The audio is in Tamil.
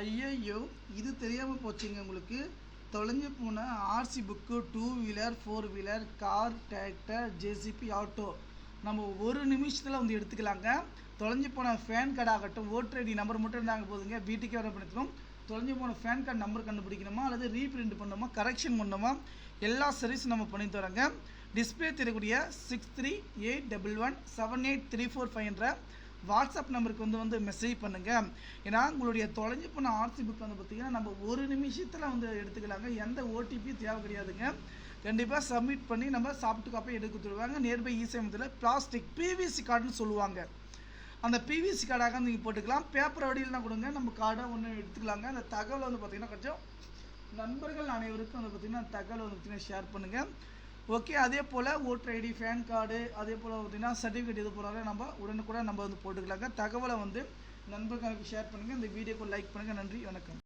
ஐயையோ இது தெரியாமல் போச்சுங்க உங்களுக்கு. தொலைஞ்சு போன RC book two wheeler four wheeler car tractor JCB auto நம்ம ஒரு நிமிஷத்தில் வந்து எடுத்துக்கலாங்க. தொலைஞ்சு போன ஃபேன் கார்டு ஆகட்டும் ஓட்டர் ஐடி நம்பர் மட்டும் இருந்தாங்க போதுங்க. வீட்டுக்கே வர பண்ணிக்கணும் தொலைஞ்சு போன ஃபேன் கார்டு நம்பர் கண்டுபிடிக்கணுமா? அல்லது ரீப்ரிண்ட் பண்ணணுமா? கரெக்ஷன் பண்ணணுமா? எல்லா சர்வீஸும் நம்ம பண்ணி தரோங்க. டிஸ்பிளே தெரியக்கூடிய six three eight double one seven eight three four ஃபைவ்ன்ற WhatsApp நம்பருக்கு வந்து வந்து மெசேஜ் பண்ணுங்கள் ஏன்னா உங்களுடைய தொலைஞ்சு போன ஆர்சி புக் வந்து பார்த்திங்கன்னா நம்ம ஒரு நிமிஷத்தில் வந்து எடுத்துக்கலாங்க. எந்த ஓடிபியும் தேவை கிடையாதுங்க. கண்டிப்பாக சப்மிட் பண்ணி நம்ம சாப்பிட்டு காப்பி எடுக்க கொடுத்துருவாங்க. நியர்பை இசேமத்தில் பிளாஸ்டிக் பிவிசி கார்டுன்னு சொல்லுவாங்க. அந்த பிவிசி கார்டாக நீங்கள் போட்டுக்கலாம். பேப்பர் வடியில்னா கொடுங்க. நம்ம கார்டை ஒன்று எடுத்துக்கலாங்க. அந்த தகவல் வந்து பார்த்திங்கன்னா கொஞ்சம் நண்பர்கள் அனைவருக்கும் வந்து பார்த்திங்கன்னா தகவல் வந்து பார்த்திங்கன்னா ஷேர் பண்ணுங்கள் ஓகே அதே போல் ஓட்டர் ஐடி ஃபேன் கார்டு அதே போல் பார்த்திங்கன்னா சர்டிஃபிகேட் இது போகிறாங்க நம்ம உடனுக்குடன் நம்ம வந்து போட்டுக்கலாங்க. தகவலை வந்து நண்பர்களுக்கு ஷேர் பண்ணுங்கள் இந்த வீடியோக்கு லைக் பண்ணுங்கள் நன்றி வணக்கம்.